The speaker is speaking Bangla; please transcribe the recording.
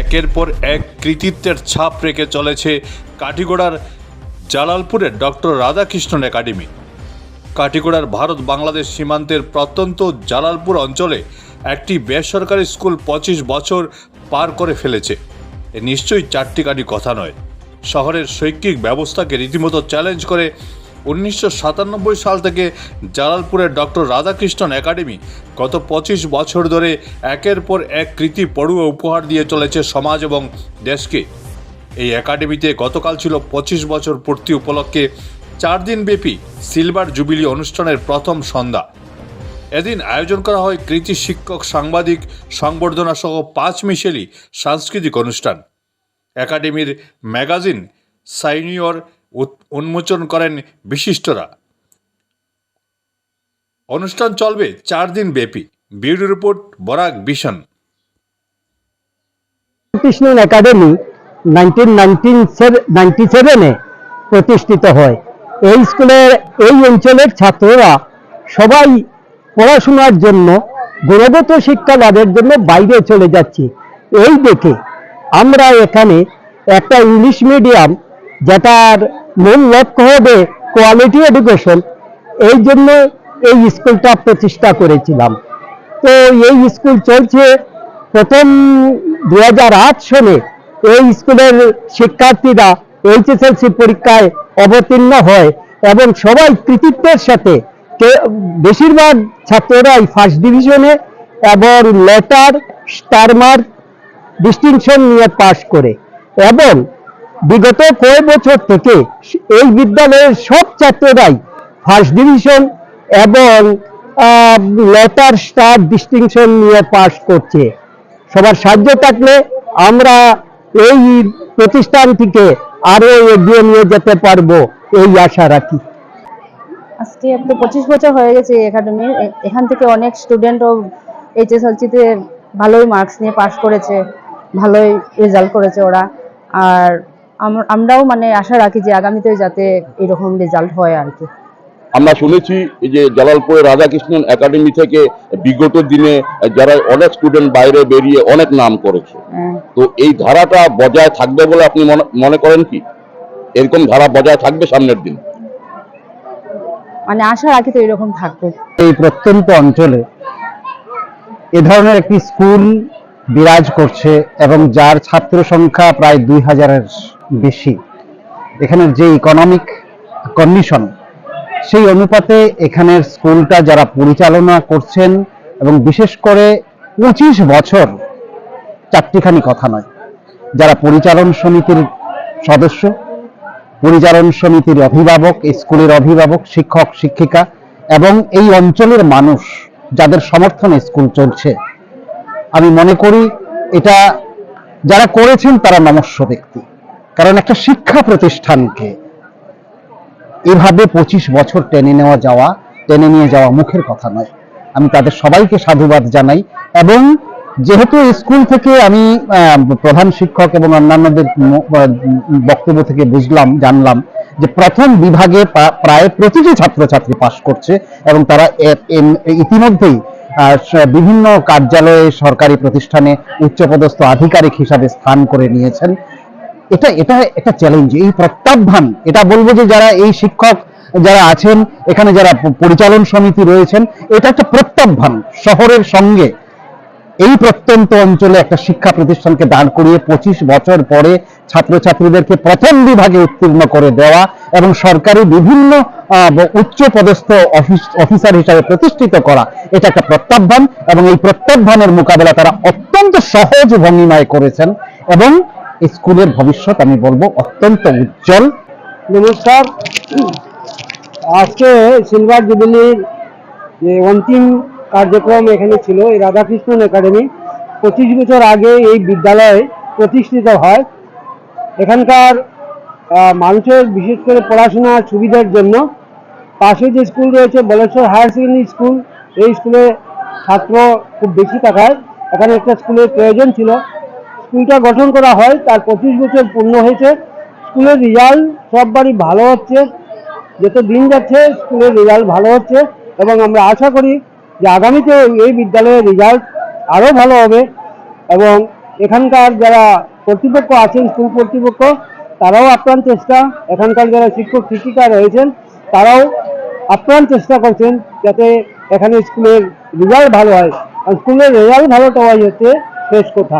একের পর এক কৃতিত্বের ছাপ রেখে চলেছে কাঠিগোড়ার জালালপুরের ডক্টর রাধাকৃষ্ণন একাডেমি। কাঠিগোড়ার ভারত বাংলাদেশ সীমান্তের প্রত্যন্ত জালালপুর অঞ্চলে একটি বেসরকারি স্কুল পঁচিশ বছর পার করে ফেলেছে। এ নিশ্চয়ই চারটি কাটি কথা নয়। শহরের শৈক্ষিক ব্যবস্থাকে রীতিমতো চ্যালেঞ্জ করে উনিশশো সাতানব্বই সাল থেকে জালালপুরের ডক্টর রাধাকৃষ্ণন একাডেমি গত পঁচিশ বছর ধরে একের পর এক কৃতি পড়ুয়া উপহার দিয়ে চলেছে সমাজ এবং দেশকে। এই একাডেমিতে গতকাল ছিল পঁচিশ বছর পূর্তি উপলক্ষে চার দিনব্যাপী সিলভার জুবিলি অনুষ্ঠানের প্রথম সন্ধ্যা। এদিন আয়োজন করা হয় কৃতি শিক্ষক, সাংবাদিক সংবর্ধনা সহ পাঁচ মিশেলি সাংস্কৃতিক অনুষ্ঠান। একাডেমির ম্যাগাজিন সাইনিয়র উন্মোচন করেন বিশিষ্টরা। অনুষ্ঠান চলবে চার দিন ব্যাপী। Bureau report, Barak vision Krishnan academy nineteen প্রতিষ্ঠিত হয়। এই স্কুলের, এই অঞ্চলের ছাত্ররা সবাই পড়াশোনার জন্য, গুণগত শিক্ষা লাভের জন্য বাইরে চলে যাচ্ছে। এই দেখে আমরা এখানে একটা ইংলিশ মিডিয়াম যেটার মূল লক্ষ্য হবে কোয়ালিটি এডুকেশন এই জন্য এই স্কুলটা প্রতিষ্ঠা করেছিলাম। তো এই স্কুল চলছে প্রথম দু সনে এই স্কুলের শিক্ষার্থীরা এইচএসএলসি পরীক্ষায় অবতীর্ণ হয় এবং সবাই কৃতিত্বের সাথে। বেশিরভাগ ছাত্ররাই ফার্স্ট ডিভিশনে এবং লেটার স্টার মার্ক ডিস্টিংশন নিয়ে পাশ করে। এবং বিগত কয়েক বছর থেকে এই বিদ্যালয়ের সব ছাত্ররাই ফার্স্ট ডিভিশন এবং লেটার স্টার ডিস্টিংশন নিয়ে পাশ করছে। সবার সাহায্য থাকলে আমরা এই প্রতিষ্ঠানটিকে আরও এগিয়ে নিয়ে যেতে পারব এই আশা রাখি। আজকে তো পঁচিশ বছর হয়ে গেছে একাডেমির এখান থেকে অনেক স্টুডেন্টও এইচএসএলসিতে ভালোই মার্কস নিয়ে পাশ করেছে, ভালোই রেজাল্ট করেছে ওরা। আর আমরাও মানে আশা রাখি যে আগামীতে যাতে এরকম রেজাল্ট হয় আর কি। আমরা শুনেছি যে জালালপুরের রাধাকৃষ্ণন একাডেমি থেকে বিগত দিনে যারা অনেক স্টুডেন্ট বাইরে বেরিয়ে অনেক নাম করেছে। হ্যাঁ। তো এই ধারাটা বজায় থাকবে বলে আপনি মনে- মনে করেন কি? এরকম ধারা বজায় থাকবে সামনের দিন? মানে আশা রাখি তো এরকম থাকবে। এই প্রত্যন্ত অঞ্চলে এ ধরনের একটি স্কুল বিরাজ করছে এবং যার ছাত্র সংখ্যা প্রায় দুই হাজারের বেশি। এখানের যে ইকোনমিক কন্ডিশন সেই অনুপাতে এখানের স্কুলটা যারা পরিচালনা করছেন এবং বিশেষ করে পঁচিশ বছর চারটিখানি কথা নয়, যারা পরিচালন সমিতির সদস্য, পরিচালন সমিতির অভিভাবক, স্কুলের অভিভাবক, শিক্ষক, শিক্ষিকা এবং এই অঞ্চলের মানুষ যাদের সমর্থনে স্কুল চলছে। আমি মনে করি এটা যারা করেছেন তারা নমস্য ব্যক্তি। কারণ একটা শিক্ষা প্রতিষ্ঠানকে এভাবে পঁচিশ বছর টেনে নেওয়া যাওয়া, টেনে নিয়ে যাওয়া মুখের কথা নয়। আমি তাদের সবাইকে সাধুবাদ জানাই এবং যেহেতু স্কুল থেকে আমি প্রধান শিক্ষক এবং অন্যান্যদের বক্তব্য থেকে বুঝলাম, জানলাম যে প্রথম বিভাগে প্রায় প্রতিটি ছাত্রছাত্রী পাশ করছে এবং তারা ইতিমধ্যেই বিভিন্ন কার্যালয়ে, সরকারি প্রতিষ্ঠানে উচ্চপদস্থ আধিকারিক হিসাবে স্থান করে নিয়েছেন। এটা এটা একটা চ্যালেঞ্জ এই প্রত্যাহ্বান। এটা বলব যে যারা এই শিক্ষক যারা আছেন, এখানে যারা পরিচালন সমিতি রয়েছেন, এটা একটা প্রত্যাহ্বান। শহরের সঙ্গে এই প্রত্যন্ত অঞ্চলে একটা শিক্ষা প্রতিষ্ঠানকে দাঁড় করিয়ে পঁচিশ বছর পরে ছাত্রছাত্রীদেরকে প্রথম বিভাগে উত্তীর্ণ করে দেওয়া এবং সরকারি বিভিন্ন উচ্চ পদস্থ অফিস, অফিসার হিসাবে প্রতিষ্ঠিত করা, এটা একটা প্রত্যাহ্বান এবং এই প্রত্যাহ্বানের মোকাবেলা তারা অত্যন্ত সহজ ভঙ্গিমায় করেছেন এবং স্কুলের ভবিষ্যৎ আমি বলব অত্যন্ত উজ্জ্বল। নমস্কার। আজকে সিলভার জুবিলির যে অন্তিম কার্যক্রম এখানে ছিল। এই রাধাকৃষ্ণন একাডেমি পঁচিশ বছর আগে এই বিদ্যালয় প্রতিষ্ঠিত হয়। এখানকার মানুষের বিশেষ করে পড়াশোনার সুবিধার জন্য পাশে যে স্কুল রয়েছে, বলেশ্বর হায়ার সেকেন্ডারি স্কুল, এই স্কুলে ছাত্র খুব বেশি থাকায় এখানে একটা স্কুলের প্রয়োজন ছিল। স্কুলটা গঠন করা হয়, তার পঁচিশ বছর পূর্ণ হয়েছে। স্কুলের রেজাল্ট সববারই ভালো হচ্ছে। যত দিন যাচ্ছে, স্কুলের রেজাল্ট ভালো হচ্ছে এবং আমরা আশা করি যে আগামীতে এই বিদ্যালয়ের রেজাল্ট আরও ভালো হবে এবং এখানকার যারা কর্তৃপক্ষ আছেন স্কুল কর্তৃপক্ষ, তারাও আপ্রাণ চেষ্টা। এখানকার যারা শিক্ষক, শিক্ষিকা রয়েছেন, তারাও আপ্রাণ চেষ্টা করছেন যাতে এখানে স্কুলের রেজাল্ট ভালো হয়। আর স্কুলের রেজাল্ট ভালো হওয়াই হচ্ছে শেষ কথা।